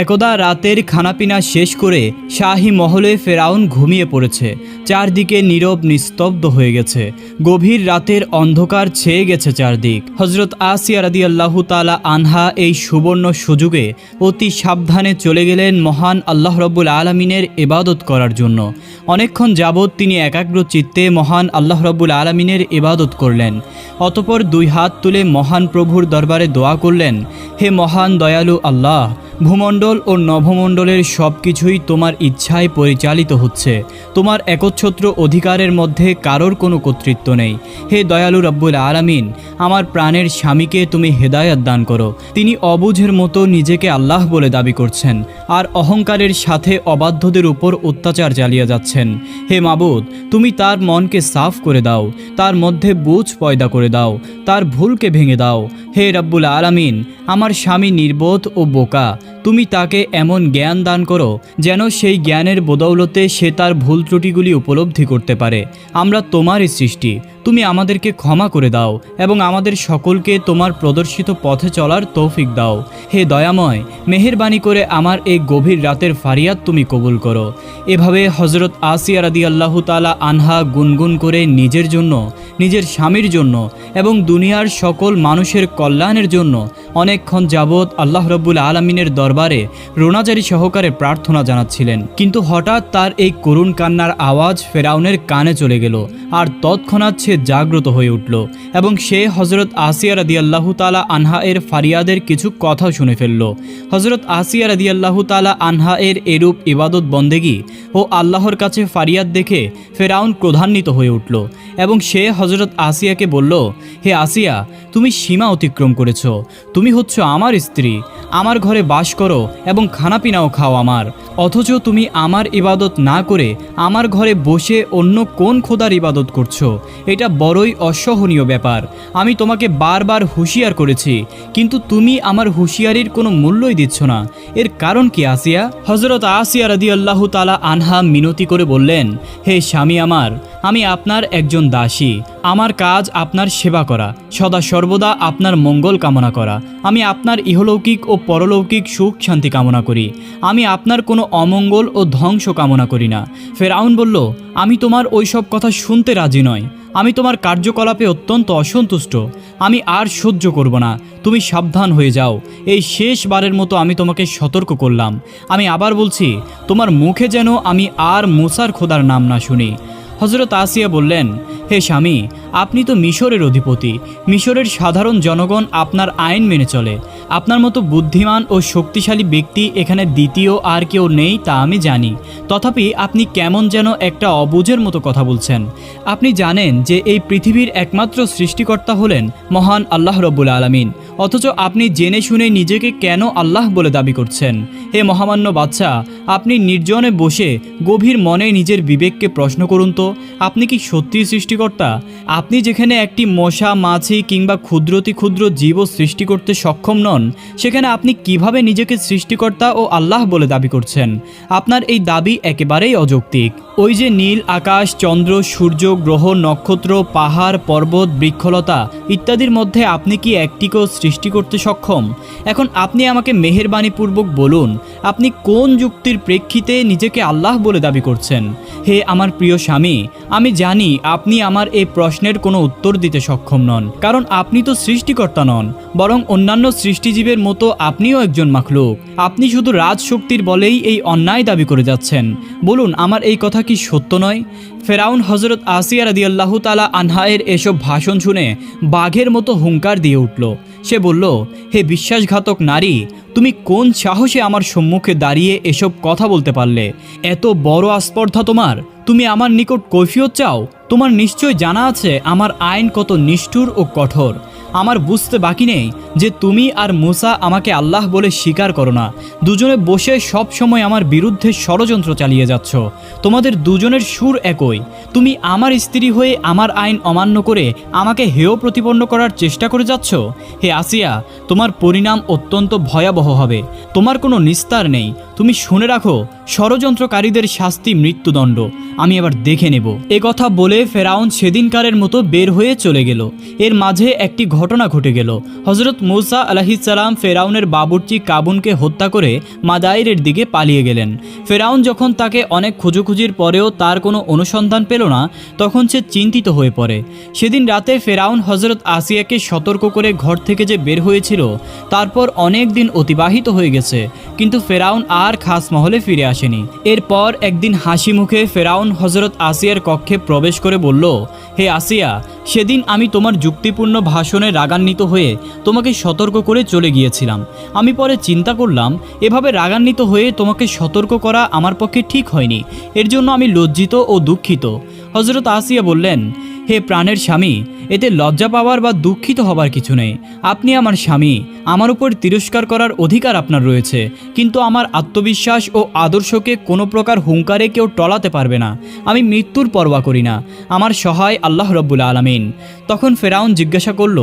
একদা রাতের খানাপিনা শেষ করে শাহী মহলে ফেরাউন ঘুমিয়ে পড়েছে। চারদিকে নীরব নিস্তব্ধ হয়ে গেছে। গভীর রাতের অন্ধকার ছেয়ে গেছে চারদিক। হজরত আসিয়া রাদি আল্লাহু তালা আনহা এই সুবর্ণ সুযোগে অতি সাবধানে চলে গেলেন মহান আল্লাহ রব্বুল আলমিনের ইবাদত করার জন্য। অনেকক্ষণ যাবৎ তিনি একাগ্র চিত্তে মহান আল্লাহ রব্বুল আলমিনের ইবাদত করলেন। অতপর দুই হাত তুলে মহান প্রভুর দরবারে দোয়া করলেন, হে মহান দয়ালু আল্লাহ, ভূমণ্ডল ও নভমণ্ডলের সব কিছুই তোমার ইচ্ছায় পরিচালিত হচ্ছে। তোমার একচ্ছত্র অধিকারের মধ্যে কারোর কোনো কর্তৃত্ব নেই। হে দয়ালু রব্বুল আলামিন, আমার প্রাণের স্বামীকে তুমি হেদায়াত দান করো। তিনি অবুঝের মতো নিজেকে আল্লাহ বলে দাবি করছেন, আর অহংকারের সাথে অবাধ্যদের উপর অত্যাচার চালিয়ে যাচ্ছেন। হে মাবুদ, তুমি তার মনকে সাফ করে দাও, তার মধ্যে বুঝ পয়দা করে দাও, তার ভুলকে ভেঙে দাও। হে রব্বুল আলামিন, আমার স্বামী নির্বোধ ও বোকা তুমি তাকে এমন জ্ঞান দান করো যেন সেই জ্ঞানের বদৌলতে সে তার ভুল ত্রুটিগুলি উপলব্ধি করতে পারে। আমরা তোমারই সৃষ্টি। তুমি আমাদেরকে ক্ষমা করে দাও এবং আমাদের সকলকে তোমার প্রদর্শিত পথে চলার তৌফিক দাও। হে দয়াময়, মেহেরবানি করে আমার এই গভীর রাতের ফারিয়াদ তুমি কবুল করো। এভাবে হজরত আসিয়া রাদি আল্লাহ তালা আনহা গুনগুন করে নিজের জন্য, নিজের স্বামীর জন্য এবং দুনিয়ার সকল মানুষের কল্যাণের জন্য অনেকক্ষণ যাবৎ আল্লাহ রব্বুল আলমিনের দরবারে রোনাজারি সহকারে প্রার্থনা জানাচ্ছিলেন। কিন্তু হঠাৎ তার এই করুণ কান্নার আওয়াজ ফেরাউনের কানে চলে গেল। আর তৎক্ষণাৎ সে জাগ্রত হয়ে উঠল এবং সে হজরত আসিয়া রাদি আল্লাহ তালা আনহা এর ফারিয়াদের কিছু কথাও শুনে ফেলল। হজরত আসিয়া রাদি আল্লাহ তালা আনহা এর এরূপ ইবাদত বন্দেগি ও আল্লাহর কাছে ফারিয়াদ দেখে ফেরাউন ক্রধান্বিত হয়ে উঠল এবং সে হজরত আসিয়াকে বলল, হে আসিয়া, তুমি সীমা অতিক্রম করেছ। তুমি হচ্ছ আমার স্ত্রী। আমার ঘরে বাস করো এবং খানাপিনাও খাও আমার। অথচ তুমি আমার ইবাদত না করে আমার ঘরে বসে অন্য কোন খোদার ইবাদত করছ? এটা বড়ই অসহনীয় ব্যাপার। আমি তোমাকে বারবার হুঁশিয়ার করেছি, কিন্তু তুমি আমার হুঁশিয়ারির কোনো মূল্যই দিচ্ছ না। এর কারণ কি, আসিয়া? হজরত আসিয়া রাদি আল্লাহ তালা আনহা মিনতি করে বললেন, হে স্বামী আমার আমি আপনার একজন দাসী। আমার কাজ আপনার সেবা করা। সদা সর্বদা আপনার মঙ্গল কামনা করা। আমি আপনার ইহলৌকিক ও পরলৌকিক সুখ শান্তি কামনা করি। আমি আপনার কোনো অমঙ্গল ও ধ্বংস কামনা করি না। ফেরাউন বলল, আমি তোমার ওই সব কথা শুনতে রাজি নয় আমি তোমার কার্যকলাপে অত্যন্ত অসন্তুষ্ট। আমি আর সহ্য করব না। তুমি সাবধান হয়ে যাও। এই শেষবারের মতো আমি তোমাকে সতর্ক করলাম। আমি আবার বলছি, তোমার মুখে যেন আমি আর মুসার খোদার নাম না শুনি। হজরত আসিয়া বললেন হে স্বামী, আপনি তো মিশরের অধিপতি। মিশরের সাধারণ জনগণ আপনার আইন মেনে চলে। আপনার মতো বুদ্ধিমান ও শক্তিশালী ব্যক্তি এখানে দ্বিতীয় আর কেউ নেই তা আমি জানি। তথাপি আপনি কেমন যেন একটা অবুঝের মতো কথা বলছেন। আপনি জানেন যে এই পৃথিবীর একমাত্র সৃষ্টিকর্তা হলেন মহান আল্লাহ রব্বুল আলমিন। অথচ আপনি জেনে শুনে নিজেকে কেন আল্লাহ বলে দাবি করছেন? হে মহামান্য বাচ্চা, আপনি নির্জনে বসে গভীর মনে নিজের বিবেককে প্রশ্ন করুন তো, আপনি কি সত্যি সৃষ্টিকর্তা, আপনি যেখানে একটি মশা, মাছি কিংবা ক্ষুদ্রতি ক্ষুদ্র জীবও সৃষ্টি করতে সক্ষম নন, সেখানে আপনি কীভাবে নিজেকে সৃষ্টিকর্তা ও আল্লাহ বলে দাবি করছেন? আপনার এই দাবি একেবারেই অযৌক্তিক। ওই যে নীল, আকাশ, চন্দ্র, সূর্য, গ্রহ, নক্ষত্র, পাহাড়, পর্বত, বৃক্ষলতা ইত্যাদির মধ্যে আপনি কি একটিকেও সৃষ্টি করতে সক্ষম? এখন আপনি আমাকে মেহেরবাণীপূর্বক বলুন, আপনি কোন যুক্তির প্রেক্ষিতে নিজেকে আল্লাহ বলে দাবি করছেন? হে আমার প্রিয় স্বামী, আমি জানি আপনি আমার এই প্রশ্নের কোনো উত্তর দিতে সক্ষম নন, কারণ আপনি তো সৃষ্টিকর্তা নন, বরং অন্যান্য সৃষ্টিজীবের মতো আপনিও একজন মাখলুক। আপনি শুধু রাজশক্তির বলেই এই অন্যায় দাবি করে যাচ্ছেন। বলুন, আমার এই কথা কি সত্য নয়? ফেরাউন হজরত আসিয়া রাদি আল্লাহ তালা আনহায়ের এসব ভাষণ শুনে বাঘের মতো হুঙ্কার দিয়ে উঠল। সে বলল, হে বিশ্বাসঘাতক নারী, তুমি কোন সাহসে আমার সম্মুখে দাঁড়িয়ে এসব কথা বলতে পারলে? এত বড় আস্পর্ধা তোমার? তুমি আমার নিকট কৈফিয়ত চাও? তোমার নিশ্চয় জানা আছে, আমার আইন কত নিষ্ঠুর ও কঠোর। আমার বুঝতে বাকি নেই যে তুমি আর মুসা আমাকে আল্লাহ বলে স্বীকার করো না। দুজনে বসে সব সময় আমার বিরুদ্ধে ষড়যন্ত্র চালিয়ে যাচ্ছ। তোমাদের দুজনের সুর একই। তুমি আমার স্ত্রী হয়ে আমার আইন অমান্য করে আমাকে হেয় প্রতিপন্ন করার চেষ্টা করে যাচ্ছ? হে আসিয়া, তোমার পরিণাম অত্যন্ত ভয়াবহ হবে। তোমার কোনো নিস্তার নেই। তুমি শুনে রাখো, ষড়যন্ত্রকারীদের শাস্তি মৃত্যুদণ্ড। আমি এবার দেখে নেব। এ কথা বলে বলে ফেরাউন সেদিনকারের মতো বের হয়ে চলে গেল। এর মাঝে একটি ঘটনা ঘটে গেল। হজরত মৌসা আলাহিসাল্লাম ফেরাউনের বাবুর্চি কাবুনকে হত্যা করে মাদাইরের দিকে পালিয়ে গেলেন। ফেরাউন যখন তাকে অনেক খুঁজোখুঁজির পরেও তার কোনো অনুসন্ধান পেল না, তখন সে চিন্তিত হয়ে পড়ে। সেদিন রাতে ফেরাউন হজরত আসিয়াকে সতর্ক করে ঘর থেকে যে বের হয়েছিল, তারপর অনেক দিন অতিবাহিত হয়ে গেছে। কিন্তু ফেরাউন আর খাস মহলে ফিরে আসেনি। এরপর একদিন হাসি মুখে ফেরাউন হজরত আসিয়ার কক্ষে প্রবেশ করে বলল, হে আসিয়া, সেদিন আমি তোমার যুক্তিপূর্ণ ভাষণে রাগান্বিত হয়ে তোমাকে সতর্ক করে চলে গিয়েছিলাম। আমি পরে চিন্তা করলাম, এভাবে রাগান্বিত হয়ে তোমাকে সতর্ক করা আমার পক্ষে ঠিক হয়নি। এর জন্য আমি লজ্জিত ও দুঃখিত। হজরত আসিয়া বললেন হে প্রাণের স্বামী, এতে লজ্জা পাওয়ার বা দুঃখিত হবার কিছু নেই। আপনি আমার স্বামী, আমার উপর তিরস্কার করার অধিকার আপনার রয়েছে, কিন্তু আমার আত্মবিশ্বাস ও আদর্শকে কোনো প্রকার হুঙ্কারে কেউ টলাতে পারবে না। আমি মৃত্যুর পরোয়া করি না, আমার সহায় আল্লাহ রব্বুল আলমিন। তখন ফেরাউন জিজ্ঞাসা করল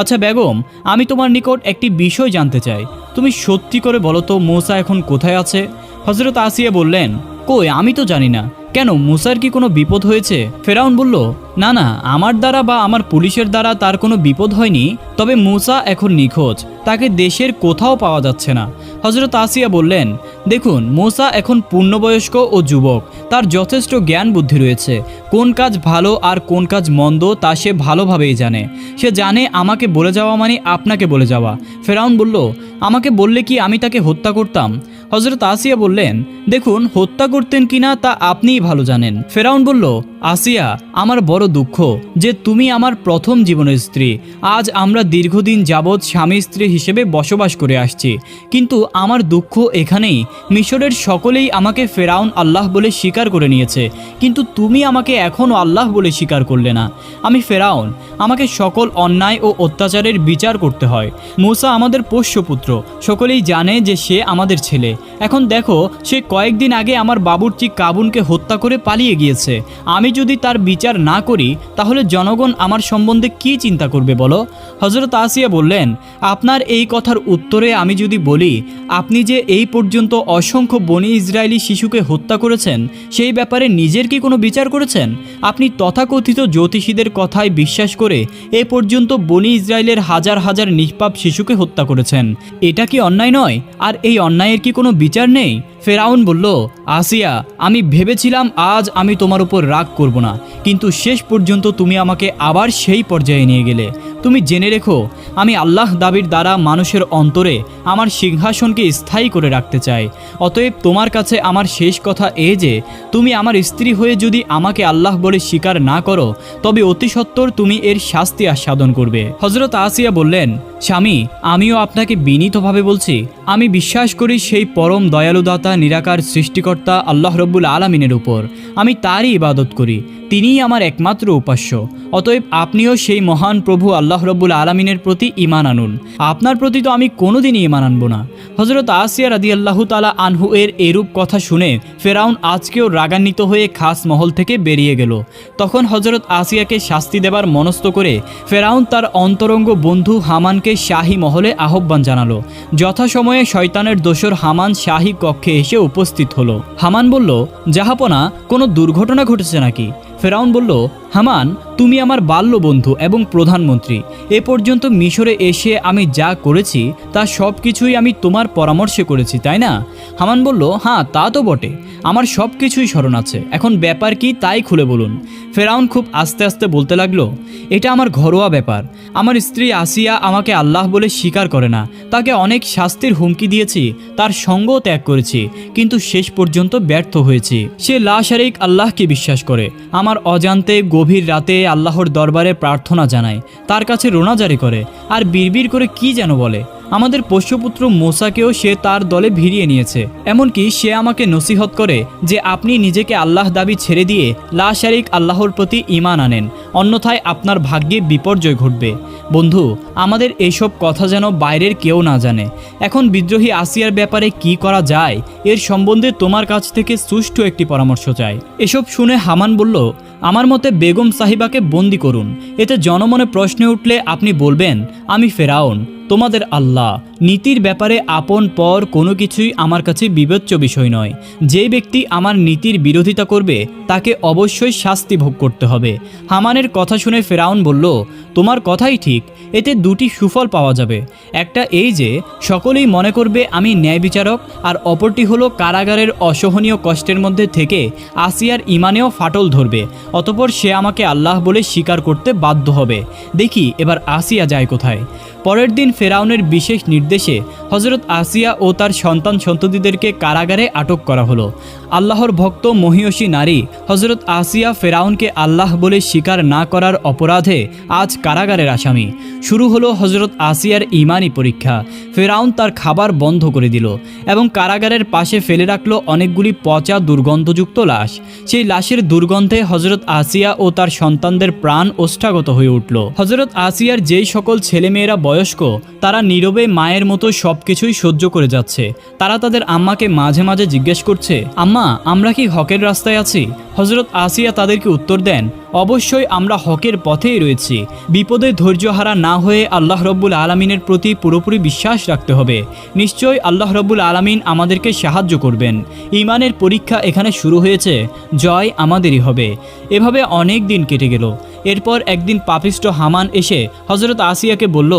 আচ্ছা বেগম, আমি তোমার নিকট একটি বিষয় জানতে চাই। তুমি সত্যি করে বলো তো, মৌসা এখন কোথায় আছে? হজরত আসিয়া বললেন, কই, আমি তো জানি না। কেন, মুসার কি কোনো বিপদ হয়েছে? ফেরাউন বলল, না না, আমার দ্বারা বা আমার পুলিশের দ্বারা তার কোনো বিপদ হয়নি, তবে মুসা এখন নিখোঁজ, তাকে দেশের কোথাও পাওয়া যাচ্ছে না। হজরত আসিয়া বললেন, দেখুন, মোসা এখন পূর্ণবয়স্ক ও যুবক, তার যথেষ্ট জ্ঞান বুদ্ধি রয়েছে, কোন কাজ ভালো আর কোন কাজ মন্দ তা সে ভালোভাবেই জানে। সে জানে আমাকে বলে যাওয়া মানে আপনাকে বলে যাওয়া। ফেরাউন বলল, আমাকে বললে কি আমি তাকে হত্যা করতাম? হজরত আসিয়া বললেন, দেখুন, হত্যা করতেন কিনা তা আপনিই ভালো জানেন। ফেরাউন বলল, আসিয়া, আমার বড় দুঃখ যে তুমি আমার প্রথম জীবনের স্ত্রী। আজ আমরা দীর্ঘদিন যাবৎ স্বামী স্ত্রী হিসেবে বসবাস করে আসছি। কিন্তু আমার দুঃখ এখানেই। মিশরের সকলেই আমাকে ফেরাউন আল্লাহ বলে স্বীকার করে নিয়েছে। কিন্তু তুমি আমাকে এখনও আল্লাহ বলে স্বীকার করলে না। আমি ফেরাউন, আমাকে সকল অন্যায় ও অত্যাচারের বিচার করতে হয়। মূসা আমাদের পোষ্যপুত্র। সকলেই জানে যে সে আমাদের ছেলে। এখন দেখো, সে কয়েকদিন আগে আমার বাবুর্চি কাবুনকে হত্যা করে পালিয়ে গিয়েছে। আমি যদি তার বিচার না করি, তাহলে জনগণ আমার সম্বন্ধে কি চিন্তা করবে বলো? হজরত আসিয়া বললেন, আপনার এই কথার উত্তরে আমি যদি বলি, আপনি যে এই পর্যন্ত অসংখ্য বনি ইসরায়েলি শিশুকে হত্যা করেছেন, সেই ব্যাপারে নিজের কি কোনো বিচার করেছেন? আপনি তথাকথিত জ্যোতিষীদের কথায় বিশ্বাস করে এ পর্যন্ত বনি ইসরায়েলের হাজার হাজার নিষ্পাপ শিশুকে হত্যা করেছেন। এটা কি অন্যায় নয়? আর এই অন্যায়ের কি কোনো বিচার নেই? ফেরাউন বলল, আসিয়া, আমি ভেবেছিলাম আজ আমি তোমার উপর রাগ করব না। কিন্তু শেষ পর্যন্ত তুমি আমাকে আবার সেই পর্যায়ে নিয়ে গেলে। তুমি জেনে রেখো, আমি আল্লাহ দাবির দ্বারা মানুষের অন্তরে আমার সিংহাসনকে স্থায়ী করে রাখতে চাই। অতএব তোমার কাছে আমার শেষ কথা এ যে, তুমি আমার স্ত্রী হয়ে যদি আমাকে আল্লাহ বলে স্বীকার না করো, তবে অতি সত্বর তুমি এর শাস্তি আস্বাদন করবে। হজরত আসিয়া বললেন স্বামী, আমিও আপনাকে বিনীতভাবে বলছি, আমি বিশ্বাস করি সেই পরম দয়ালুদাতা নিরাকার সৃষ্টিকর্তা আল্লাহ রব্বুল আলমিনের উপর। আমি তারই ইবাদত করি, তিনিই আমার একমাত্র উপাস্য। অতএব আপনিও সেই মহান প্রভু আল্লাহ রব্বুল আলমিনের প্রতি ইমান আনুন। আপনার প্রতি তো আমি কোনোদিনই ইমান আনব না। হজরত আসিয়া রাদি আল্লাহ তালা আনহু এর এরূপ কথা শুনে ফেরাউন আজকেও রাগান্বিত হয়ে খাস মহল থেকে বেরিয়ে গেল। তখন হজরত আসিয়াকে শাস্তি দেবার মনস্থ করে ফেরাউন তার অন্তরঙ্গ বন্ধু হামানকে শাহী মহলে আহ্বান জানালো। যথাসময়ে শয়তানের দোসর হামান শাহী কক্ষে এসে উপস্থিত হলো। হামান বলল, জাহাপনা, কোনো দুর্ঘটনা ঘটেছে নাকি? ফেরাউন বলল, হামান, তুমি আমার বাল্য বন্ধু এবং প্রধানমন্ত্রী। এ পর্যন্ত মিশরে এসে আমি যা করেছি, তা সব কিছুই আমি তোমার পরামর্শে করেছি, তাই না? হামান বলল হ্যাঁ তা তো বটে। আমার সব কিছুই স্মরণ আছে। এখন ব্যাপার কি তাই খুলে বলুন। ফেরাউন খুব আস্তে আস্তে বলতে লাগল, এটা আমার ঘরোয়া ব্যাপার। আমার স্ত্রী আসিয়া আমাকে আল্লাহ বলে স্বীকার করে না। তাকে অনেক শাস্তির হুমকি দিয়েছি, তার সঙ্গও ত্যাগ করেছি, কিন্তু শেষ পর্যন্ত ব্যর্থ হয়েছি। সে লাশারিক আল্লাহকে বিশ্বাস করে। আমার অজান্তে গভীর রাতে আল্লাহর দরবারে প্রার্থনা জানায়। তার কাছে রোনাজারি করে। আর বিড়বিড় করে কি যেন বলে। আমাদের পোষ্যপুত্র মোসাকেও সে তার দলে ভিড়িয়ে নিয়েছে। এমনকি সে আমাকে নসিহত করে যে আপনি নিজেকে আল্লাহ দাবি ছেড়ে দিয়ে লা শারিক আল্লাহর প্রতি ইমান আনেন, অন্যথায় আপনার ভাগ্যে বিপর্যয় ঘটবে। বন্ধু, আমাদের এইসব কথা যেন বাইরের কেউ না জানে। এখন বিদ্রোহী আসিয়ার ব্যাপারে কি করা যায়, এর সম্বন্ধে তোমার কাছ থেকে সুষ্ঠু একটি পরামর্শ চাই। এসব শুনে হামান বলল, আমার মতে বেগম সাহিবাকে বন্দি করুন। এতে জনমনে প্রশ্নে উঠলে আপনি বলবেন, আমি ফেরাউন তোমাদের আল্লাহ নীতির ব্যাপারে আপন পর কোনো কিছুই আমার কাছে বিবেচ্য বিষয় নয়। যে ব্যক্তি আমার নীতির বিরোধিতা করবে, তাকে অবশ্যই শাস্তি ভোগ করতে হবে। হামানের কথা শুনে ফেরাউন বলল, তোমার কথাই ঠিক, এতে দুটি সুফল পাওয়া যাবে। একটা এই যে, সকলেই মনে করবে আমি ন্যায় বিচারক আর অপরটি হলো কারাগারের অসহনীয় কষ্টের মধ্যে থেকে আসিয়ার ইমানেও ফাটল ধরবে। অতপর সে আমাকে আল্লাহ বলে স্বীকার করতে বাধ্য হবে। দেখি, এবার আসিয়া যায় কোথায়? পরের দিন ফেরাউনের বিশেষ নির্দেশে হজরত আসিয়া ও তার সন্তান সন্ততিদেরকে কারাগারে আটক করা হলো। আল্লাহর ভক্ত মহিয়সী নারী হজরত আসিয়া ফেরাউনকে আল্লাহ বলে স্বীকার না করার অপরাধে আজ কারাগারের আসামি। শুরু হলো হজরত আসিয়ার ইমানি পরীক্ষা। ফেরাউন তার খাবার বন্ধ করে দিল এবং কারাগারের পাশে ফেলে রাখল অনেকগুলি পচা দুর্গন্ধযুক্ত লাশ। সেই লাশের দুর্গন্ধে হজরত আসিয়া ও তার সন্তানদের প্রাণ ওষ্ঠাগত হয়ে উঠল। হজরত আসিয়ার যেই সকল ছেলেমেয়েরা বয়স্ক, তারা নীরবে মায়ের মতো সব কিছুই সহ্য করে যাচ্ছে। তারা তাদের আম্মাকে মাঝে মাঝে জিজ্ঞেস করছে, আম্মা আমরা কি হকের রাস্তায় আছি? হজরত আসিয়া তাদেরকে উত্তর দেন, অবশ্যই আমরা হকের পথেই রয়েছি। বিপদে ধৈর্যহারা না হয়ে আল্লাহ রব্বুল আলমিনের প্রতি পুরোপুরি বিশ্বাস রাখতে হবে। নিশ্চয়ই আল্লাহ রব্বুল আলমিন আমাদেরকে সাহায্য করবেন। ইমানের পরীক্ষা এখানে শুরু হয়েছে, জয় আমাদেরই হবে। এভাবে অনেক দিন কেটে গেল। এরপর একদিন পাপিষ্ট হামান এসে হজরত আসিয়াকে বলল,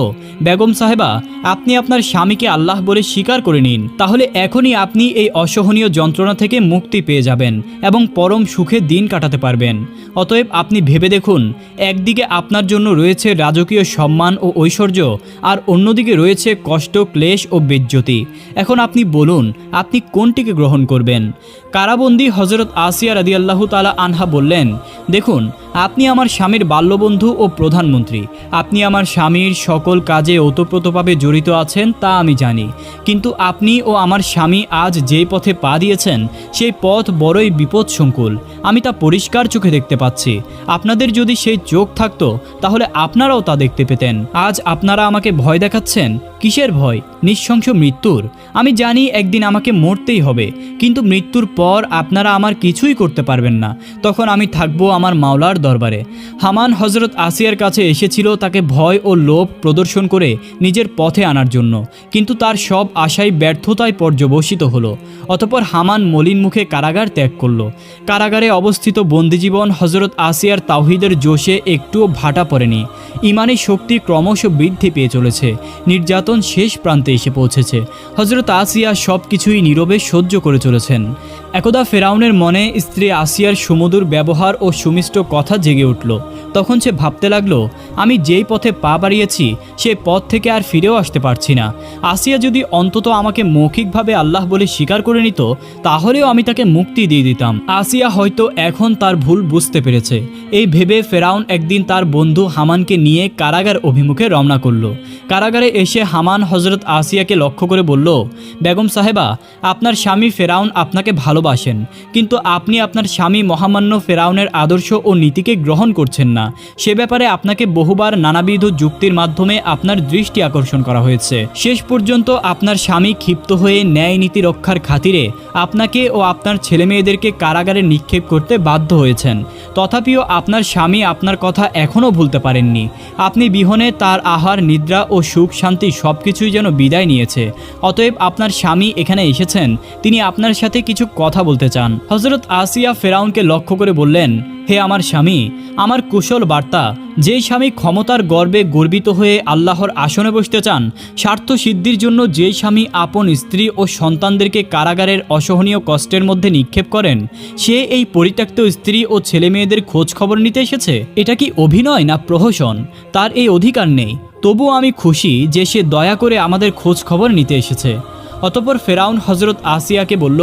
বেগম সাহেবা, আপনি আপনার স্বামীকে আল্লাহ বলে স্বীকার করে নিন। তাহলে এখনই আপনি এই অসহনীয় যন্ত্রণা থেকে মুক্তি পেয়ে যাবেন এবং পরম সুখে দিন কাটাতে পারবেন। অতএব আপনি ভেবে দেখুন, একদিকে আপনার জন্য রয়েছে রাজকীয় সম্মান ও ঐশ্বর্য, আর অন্যদিকে রয়েছে কষ্ট, ক্লেশ ও বেজ্জতি। এখন আপনি বলুন, আপনি কোনটিকে গ্রহণ করবেন? কারাবন্দি হজরত আসিয়া রাদি আল্লাহ তালা আনহা বললেন, দেখুন, আপনি আমার স্বামীর বাল্যবন্ধু ও প্রধানমন্ত্রী। আপনি আমার স্বামীর সকল কাজে ওতপ্রোতভাবে জড়িত আছেন তা আমি জানি। কিন্তু আপনি ও আমার স্বামী আজ যেই পথে পা দিয়েছেন, সেই পথ বড়ই বিপদসংকুল। আমি তা পরিষ্কার চোখে দেখতে পাচ্ছি। আপনাদের যদি সেই চোখ থাকতো, তাহলে আপনারাও তা দেখতে পেতেন। আজ আপনারা আমাকে ভয় দেখাচ্ছেন? কিসের ভয়? নিঃশংস মৃত্যুর। আমি জানি একদিন আমাকে মরতেই হবে, কিন্তু মৃত্যুর পর আপনারা আমার কিছুই করতে পারবেন না। তখন আমি থাকব আমার মাওলার দরবারে। হামান হজরত আসিয়ার কাছে এসেছিল তাকে ভয় ও লোভ প্রদর্শন করে নিজের পথে আনার জন্য। কিন্তু তার সব আশাই ব্যর্থতায় পর্যবসিত হলো। অতপর হামান মলিন মুখে কারাগার ত্যাগ করল। কারাগারে অবস্থিত বন্দিজীবন হজরত আসিয়ার তাওহিদের জোশে একটুও ভাটা পড়েনি। ইমানি শক্তি ক্রমশ বৃদ্ধি পেয়ে চলেছে। নির্যাতন শেষ প্রান্তে এসে পৌঁছেছে। হজরত আসিয়া সব কিছুই নীরবে সহ্য করে চলেছেন। একদা ফেরাউনের মনে স্ত্রী আসিয়ার সুমধুর ব্যবহার ও সুমিষ্ট কথা জেগে উঠল। তখন সে ভাবতে লাগল, আমি যেই পথে পা বাড়িয়েছি সেই পথ থেকে আর ফিরেও আসতে পারছি না। আসিয়া যদি অন্তত আমাকে মৌখিকভাবে আল্লাহ বলে স্বীকার করে নিত, তাহলেও আমি তাকে মুক্তি দিয়ে দিতাম। আসিয়া হয়তো এখন তার ভুল বুঝতে পেরেছে। এই ভেবে ফেরাউন একদিন তার বন্ধু হামানকে নিয়ে কারাগার অভিমুখে রওনা করল। কারাগারে এসে হামান হজরত আসিয়াকে লক্ষ্য করে বলল, বেগম সাহেবা, আপনার স্বামী ফেরাউন আপনাকে ভালোবাসেন, কিন্তু আপনি আপনার স্বামী মহামান্য ফেরাউনের আদর্শ ও নীতিকে গ্রহণ করছেন না। সে ব্যাপারে আপনাকে বহুবার নানাবিধ যুক্তির মাধ্যমে আপনার দৃষ্টি আকর্ষণ করা হয়েছে। শেষ পর্যন্ত আপনার স্বামী ক্ষিপ্ত হয়ে ন্যায় নীতি রক্ষার খাতিরে আপনাকে ও আপনার ছেলেমেয়েদেরকে কারাগারে নিক্ষেপ করতে বাধ্য হয়েছেন। তথাপিও আপনার স্বামী আপনার কথা এখনও ভুলতে পারেননি। আপনি বিহনে তার আহার, নিদ্রা ও সুখ শান্তি সব কিছুই যেন বিদায় নিয়েছে। অতএব আপনার স্বামী এখানে এসেছেন। তিনি আপনার সাথে কিছু কথা বলতে চান। হজরত আসিয়া ফেরাউনকে লক্ষ্য করে বললেন, হে আমার স্বামী, আমার কুশল বার্তা, যেই স্বামী ক্ষমতার গর্বে গর্বিত হয়ে আল্লাহর আসনে বসতে চান, স্বার্থ সিদ্ধির জন্য যেই স্বামী আপন স্ত্রী ও সন্তানদেরকে কারাগারের অসহনীয় কষ্টের মধ্যে নিক্ষেপ করেন, সে এই পরিত্যক্ত স্ত্রী ও ছেলেমেয়েদের খোঁজ খবর নিতে এসেছে? এটা কি অভিনয় না প্রহসন? তার এই অধিকার নেই। তবুও আমি খুশি যে সে দয়া করে আমাদের খোঁজ খবর নিতে এসেছে। অতপর ফেরাউন হজরত আসিয়াকে বলল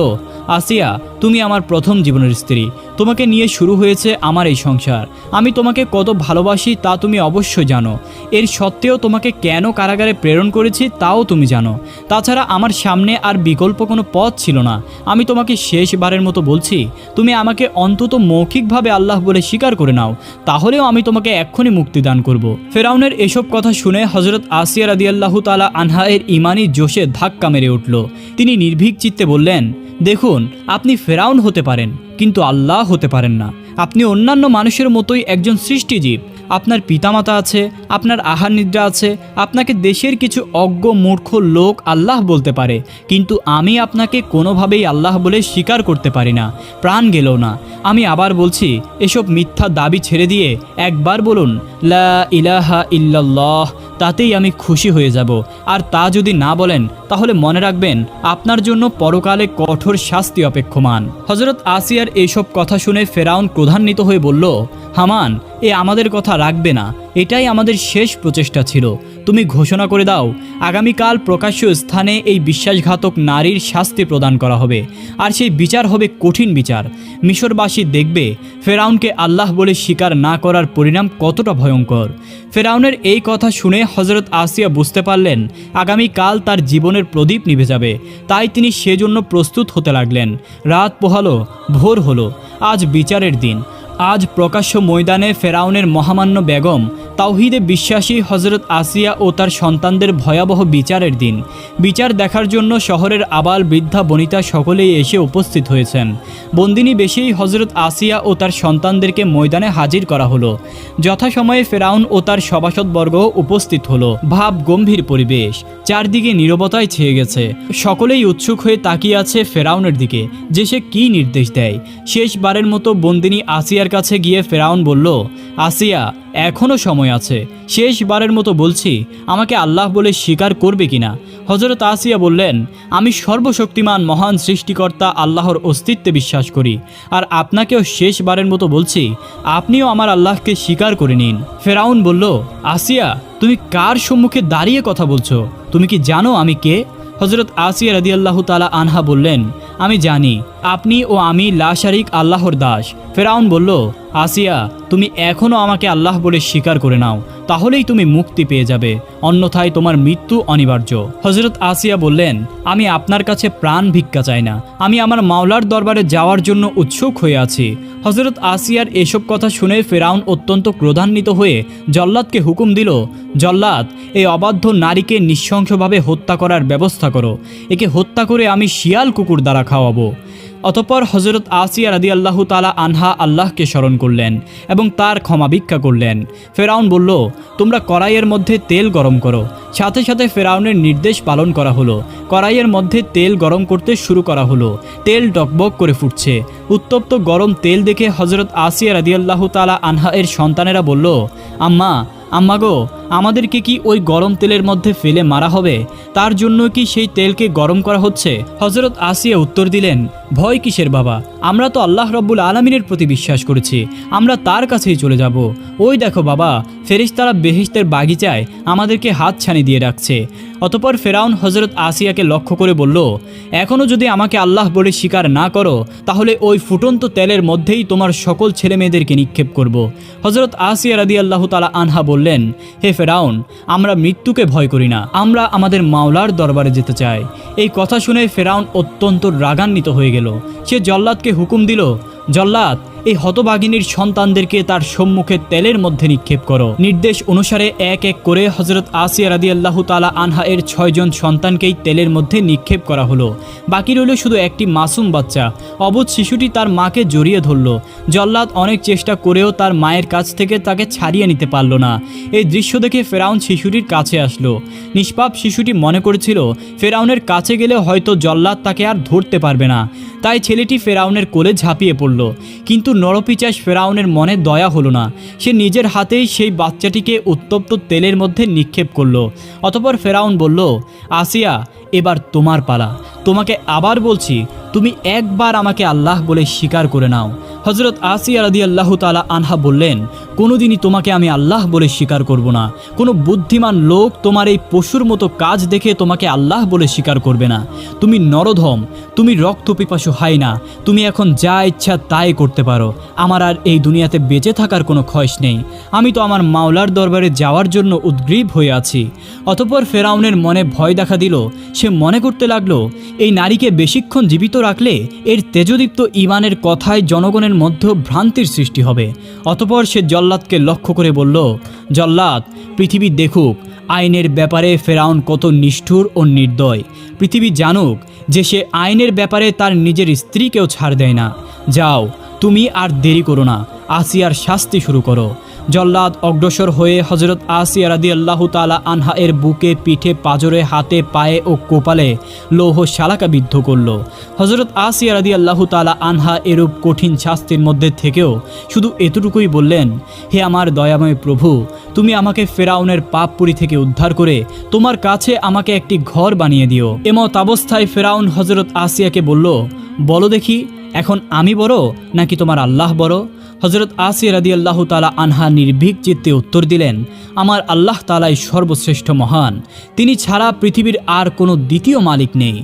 আসিয়া তুমি আমার প্রথম জীবনের স্ত্রী। তোমাকে নিয়ে শুরু হয়েছে আমার এই সংসার। আমি তোমাকে কত ভালোবাসি তা তুমি অবশ্যই জানো। এর সত্ত্বেও তোমাকে কেন কারাগারে প্রেরণ করেছি তাও তুমি জানো। তাছাড়া আমার সামনে আর বিকল্প কোনো পথ ছিল না। আমি তোমাকে শেষবারের মতো বলছি, তুমি আমাকে অন্তত মৌখিকভাবে আল্লাহ বলে স্বীকার করে নাও। তাহলেও আমি তোমাকে এক্ষুনি মুক্তি দান করব। ফেরাউনের এসব কথা শুনে হজরত আসিয়া রাদিয়াল্লাহু তালা আনহা এর ইমানি জোশে ধাক্কা মেরে উঠল। তিনি নির্ভীক চিত্তে বললেন দেখুন, আপনি ফেরাউন হতে পারেন, কিন্তু আল্লাহ হতে পারেন না। আপনি অন্যান্য মানুষের মতোই একজন সৃষ্টিজীব আপনার পিতামাতা আছে, আপনার আহার নিদ্রা আছে, আপনাকে দেশের কিছু অজ্ঞ, মূর্খ লোক আল্লাহ বলতে পারে। কিন্তু আমি আপনাকে কোনোভাবেই আল্লাহ বলে স্বীকার করতে পারি না। প্রাণ গেলেও না। আমি আবার বলছি, এসব মিথ্যা দাবি ছেড়ে দিয়ে একবার বলুন, লা ইলাহা ইল্লাল্লাহ তাতেই আমি খুশি হয়ে যাব। আর তা যদি না বলেন, তাহলে মনে রাখবেন, আপনার জন্য পরকালে কঠোর শাস্তি অপেক্ষমান। হজরত আসিয়ার এইসব কথা শুনে ফেরাউন ক্রধান্বিত হয়ে বলল, হামান, এ আমাদের কথা রাখবে না। এটাই আমাদের শেষ প্রচেষ্টা ছিল। তুমি ঘোষণা করে দাও, আগামীকাল প্রকাশ্য স্থানে এই বিশ্বাসঘাতক নারীর শাস্তি প্রদান করা হবে। আর সেই বিচার হবে কঠিন বিচার। মিশরবাসী দেখবে, ফেরাউনকে আল্লাহ বলে স্বীকার না করার পরিণাম কতটা ভয়ঙ্কর। ফেরাউনের এই কথা শুনে হজরত আসিয়া বুঝতে পারলেন, আগামীকাল তার জীবনের প্রদীপ নিভে যাবে। তাই তিনি সেজন্য প্রস্তুত হতে লাগলেন। রাত পোহালো, ভোর হলো। আজ বিচারের দিন। আজ প্রকাশ্য ময়দানে ফেরাউনের মহামান্য বেগম তাওহিদে বিশ্বাসী হজরত আসিয়া ও তার সন্তানদের ভয়াবহ বিচারের দিন। বিচার দেখার জন্য শহরের আবাল বৃদ্ধা বনিতা সকলেই এসে উপস্থিত হয়েছেন। বন্দিনী বেশিই হজরত আসিয়া ও তার সন্তানদেরকে ময়দানে হাজির করা হলো। যথাসময়ে ফেরাউন ও তার সভাসদবর্গ উপস্থিত হলো। ভাব গম্ভীর পরিবেশ, চারদিকে নীরবতায় ছেয়ে গেছে। সকলেই উৎসুক হয়ে তাকিয়ে আছে ফেরাউনের দিকে। যে সে কী নির্দেশ দেয়? শেষবারের মতো বন্দিনী আসিয়ার কাছে গিয়ে ফেরাউন বলল, আসিয়া এখনও সময় আছে। শেষবারের মতো বলছি, আমাকে আল্লাহ বলে স্বীকার করবে কিনা? হজরত আসিয়া বললেন, আমি সর্বশক্তিমান মহান সৃষ্টিকর্তা আল্লাহর অস্তিত্বে বিশ্বাস করি। আর আপনাকেও শেষবারের মতো বলছি, আপনিও আমার আল্লাহকে স্বীকার করে নিন। ফেরাউন বলল, আসিয়া, তুমি কার সম্মুখে দাঁড়িয়ে কথা বলছো? তুমি কি জানো আমি কে? হজরত আসিয়া রাদিয়াল্লাহু তালা আনহা বললেন আমি জানি, আপনি ও আমি লাশারিক আল্লাহর দাস। ফেরাউন বলল, আসিয়া, তুমি এখনও আমাকে আল্লাহ বলে স্বীকার করে নাও, তাহলেই তুমি মুক্তি পেয়ে যাবে, অন্যথায় তোমার মৃত্যু অনিবার্য। হজরত আসিয়া বললেন, আমি আপনার কাছে প্রাণ ভিক্ষা চাই না, আমি আমার মাওলার দরবারে যাওয়ার জন্য উৎসুক হয়ে আছি। হজরত আসিয়ার এসব কথা শুনে ফেরাউন অত্যন্ত ক্রোধান্বিত হয়ে জল্লাদকে হুকুম দিল, জল্লাদ, এই অবাধ্য নারীকে নৃশংসভাবে হত্যা করার ব্যবস্থা করো। একে হত্যা করে আমি শিয়াল কুকুর দ্বারা খাওয়াবো। অতপর হজরত আসিয়া রাদি আল্লাহ তালা আনহা আল্লাহকে স্মরণ করলেন এবং তার ক্ষমা ভিক্ষা করলেন। ফেরাউন বলল, তোমরা কড়াইয়ের মধ্যে তেল গরম করো। সাথে সাথে ফেরাউনের নির্দেশ পালন করা হলো। কড়াইয়ের মধ্যে তেল গরম করতে শুরু করা হলো। তেল ডকবক করে ফুটছে। উত্তপ্ত গরম তেল দেখে হজরত আসিয়া রাদি আল্লাহ তালা আনহা এর সন্তানেরা বলল, আম্মা আম্মা গো আমাদেরকে কি ওই গরম তেলের মধ্যে ফেলে মারা হবে? তার জন্য কি সেই তেলকে গরম করা হচ্ছে? হজরত আসিয়া উত্তর দিলেন, ভয় কিসের বাবা? আমরা তো আল্লাহ রব্বুল আলমিনের প্রতি বিশ্বাস করেছি। আমরা তার কাছেই চলে যাব। ওই দেখো বাবা ফেরিস্তারা বেহিস্তের বাগিচায় আমাদেরকে হাত ছানি দিয়ে রাখছে। অতপর ফেরাউন হজরত আসিয়াকে লক্ষ্য করে বলল এখনও যদি আমাকে আল্লাহ বলে স্বীকার না করো, তাহলে ওই ফুটন্ত তেলের মধ্যেই তোমার সকল ছেলে মেয়েদেরকে নিক্ষেপ করব। হজরত আসিয়া রাদি আল্লাহ তালা আনহা বললেন, হে ফেরাউন, আমরা মৃত্যুকে ভয় করি না। আমরা আমাদের মাওলার দরবারে যেতে চাই। এই কথা শুনে ফেরাউন অত্যন্ত রাগান্বিত হয়ে গেল। সে জল্লাদকে হুকুম দিল, জল্লাদ এই হতবাগিনীর সন্তানদেরকে তার সম্মুখে তেলের মধ্যে নিক্ষেপ করো। নির্দেশ অনুসারে এক এক করে হজরত আসিয়া রাদি আল্লাহ তালা আনহা এর ছয়জন সন্তানকেই তেলের মধ্যে নিক্ষেপ করা হলো। বাকি রইল শুধু একটি মাসুম বাচ্চা। অবুধ শিশুটি তার মাকে জড়িয়ে ধরল। জল্লাদ অনেক চেষ্টা করেও তার মায়ের কাছ থেকে তাকে ছাড়িয়ে নিতে পারল না। এই দৃশ্য দেখে ফেরাউন শিশুটির কাছে আসলো। নিষ্পাপ শিশুটি মনে করেছিল, ফেরাউনের কাছে গেলে হয়তো জল্লাদ তাকে আর ধরতে পারবে না। তাই ছেলেটি ফেরাউনের কোলে ঝাঁপিয়ে পড়ল। কিন্তু নরপিচাস ফেরাউনের মনে দয়া হলো না। সে নিজের হাতেই সেই বাচ্চাটিকে উত্তপ্ত তেলের মধ্যে নিক্ষেপ করল। অতপর ফেরাউন বলল, আসিয়া, এবার তোমার পালা। তোমাকে আবার বলছি, তুমি একবার আমাকে আল্লাহ বলে স্বীকার করে নাও। হজরত আসিয়া রাদি আল্লাহ তালা আনহা বললেন, কোনোদিনই তোমাকে আমি আল্লাহ বলে স্বীকার করব না। কোনো বুদ্ধিমান লোক তোমার এই পশুর মতো কাজ দেখে তোমাকে আল্লাহ বলে স্বীকার করবে না। তুমি নরধম, তুমি রক্ত পিপাসু হাই না, তুমি এখন যা ইচ্ছা তাই করতে পারো। আমার আর এই দুনিয়াতে বেঁচে থাকার কোনো খয়স নেই। আমি তো আমার মাওলার দরবারে যাওয়ার জন্য উদ্গ্রীব হয়ে আছি। অতপর ফেরাউনের মনে ভয় দেখা দিল। সে মনে করতে লাগল, এই নারীকে বেশিক্ষণ জীবিত রাখলে এর তেজদীপ্ত ইমানের কথায় জনগণের মধ্যে ভ্রান্তির সৃষ্টি হবে। অতপর সে জল্লাদকে লক্ষ্য করে বলল, জল্লাদ, পৃথিবী দেখুক, আইনের ব্যাপারে ফেরাউন কত নিষ্ঠুর ও নির্দয়। পৃথিবী জানুক যে সে আইনের ব্যাপারে তার নিজের স্ত্রীকেও ছাড় দেয় না। যাও, তুমি আর দেরি করো না, আসিয়ার শাস্তি শুরু করো। জল্লাদ অগ্রসর হয়ে হজরত আসিয়া রাদি আল্লাহ তালা আনহা এর বুকে, পিঠে, পাজরে, হাতে, পায়ে ও কোপালে লৌহ শালাকা বিদ্ধ করল। হজরত আসিয়া রাদি আল্লাহ তালা আনহা এরূপ কঠিন শাস্তির মধ্যে থেকেও শুধু এতটুকুই বললেন, হে আমার দয়াময় প্রভু, তুমি আমাকে ফেরাউনের পাপপুরি থেকে উদ্ধার করে তোমার কাছে আমাকে একটি ঘর বানিয়ে দিও। এমত অবস্থায় ফেরাউন হজরত আসিয়াকে বলল, বলো দেখি এখন আমি বড় নাকি তোমার আল্লাহ বড়? হজরত আসিয়া রাদি আল্লাহ তালা আনহা নির্ভীক চিত্তে উত্তর দিলেন, আমার আল্লাহ তালাই সর্বশ্রেষ্ঠ মহান, তিনি ছাড়া পৃথিবীর আর কোনো দ্বিতীয় মালিক নেই।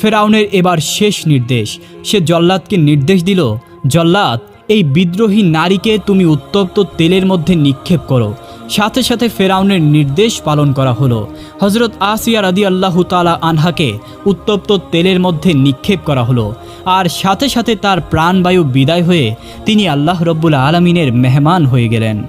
ফেরাউনের এবার শেষ নির্দেশ, সে জল্লাদকে নির্দেশ দিল, জল্লাদ, এই বিদ্রোহী নারীকে তুমি উত্তপ্ত তেলের মধ্যে নিক্ষেপ করো সাথে সাথে ফেরাউনের নির্দেশ পালন করা হলো। হজরত আসিয়া রাদি আল্লাহ তালা আনহাকে উত্তপ্ত তেলের মধ্যে নিক্ষেপ করা হলো। আর সাথে সাথে তার প্রাণবায়ু বিদায় হয়ে তিনি আল্লাহ রব্বুল আলমিনের মেহমান হয়ে গেলেন।